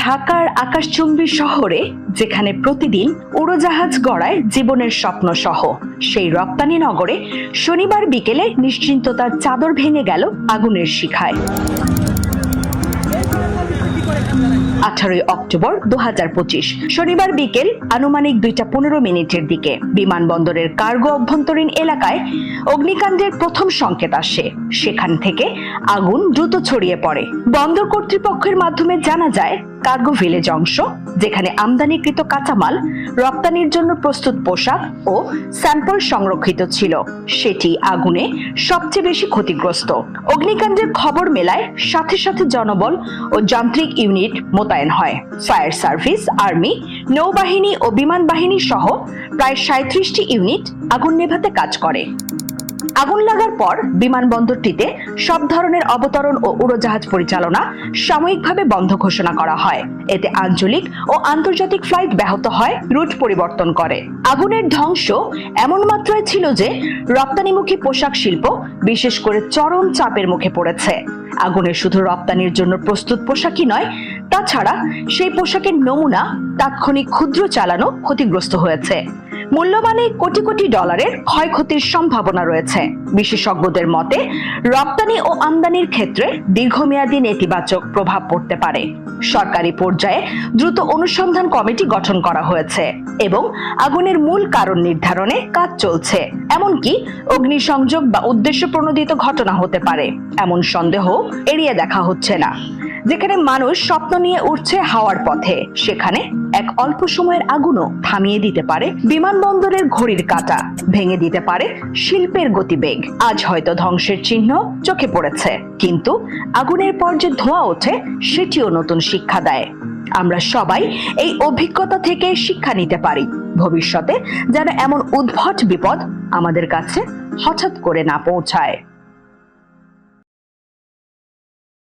ঢাকার আকাশচুম্বী শহরে, যেখানে প্রতিদিন উড়োজাহাজ গড়ায় জীবনের স্বপ্ন সহ সেই রপ্তানি নগরে শনিবার বিকেলে নিশ্চিন্ততার চাদর ভেঙে গেল আগুনের শিখায়। আঠারোই অক্টোবর দু শনিবার বিকেল আনুমানিক দুইটা পনেরো মিনিটের দিকে বিমানবন্দরের কার্গো অভ্যন্তরীণ এলাকায় অগ্নিকাণ্ডের প্রথম সংকেত আসে। সেখান থেকে আগুন দ্রুত ছড়িয়ে পড়ে। বন্দর কর্তৃপক্ষের মাধ্যমে জানা যায় কার্গো ভিলেজ অংশ, যেখানে আমদানিকৃত কাঁচামাল, রপ্তানির জন্য প্রস্তুত পোশাক ও স্যাম্পল সংরক্ষিত ছিল। সেটি আগুনে সবচেয়ে বেশি ক্ষতিগ্রস্ত। অগ্নিকাণ্ডের খবর মেলায় সাথে সাথে জনবল ও যান্ত্রিক ইউনিট মোতায়েন হয়। ফায়ার সার্ভিস, আর্মি, নৌবাহিনী ও বিমান বাহিনী সহ প্রায় সাঁত্রিশটি ইউনিট আগুন নেভাতে কাজ করে। আগুন লাগার পর বিমানবন্দরটিতে সব ধরনের অবতরণ ও উড়োজাহাজ পরিচালনা সাময়িকভাবে বন্ধ ঘোষণা করা হয়। এতে আঞ্চলিক ও আন্তর্জাতিক ফ্লাইট ব্যাহত হয়, রুট পরিবর্তন করে। আগুনের ধ্বংস এমন মাত্রায় ছিল যে রপ্তানিমুখী পোশাক শিল্প বিশেষ করে চরম চাপের মুখে পড়েছে। আগুনে শুধু রপ্তানির জন্য প্রস্তুত পোশাকই নয়, তাছাড়া সেই পোশাকের নমুনা তাৎক্ষণিক ক্ষুদ্র চালানো ক্ষতিগ্রস্ত হয়েছে। মূল্যমানে কোটি কোটি ডলারের ক্ষয়ক্ষতির সম্ভাবনা রয়েছে। বিশেষজ্ঞদের মতে, রপ্তানি ও আমদানির ক্ষেত্রে দীর্ঘমেয়াদী নেতিবাচক প্রভাব পড়তে পারে। সরকারি পর্যায়ে দ্রুত অনুসন্ধান কমিটি গঠন করা হয়েছে এবং আগুনের মূল কারণ নির্ধারণে কাজ চলছে। এমনকি অগ্নিসংযোগ বা উদ্দেশ্য প্রণোদিত ঘটনা হতে পারে। এমন সন্দেহ এড়িয়ে দেখা হচ্ছে না। যেখানে মানুষ স্বপ্ন নিয়ে উঠছে হাওয়ার পথে, সেখানে এক অল্প সময়ের আগুনও থামিয়ে দিতে পারে বিমানবন্দরের ঘড়ির কাঁটা, ভেঙে দিতে পারে শিল্পের গতিবেগ। আজ হয়তো ধ্বংসের চিহ্ন চোখে পড়েছে, কিন্তু আগুনের পর যে ধোঁয়া ওঠে, সেটিও নতুন শিক্ষা দেয়। আমরা সবাই এই অভিজ্ঞতা থেকে শিক্ষা নিতে পারি। ভবিষ্যতে যেন এমন উদ্ভট বিপদ আমাদের কাছে হঠাৎ করে না পৌঁছায়।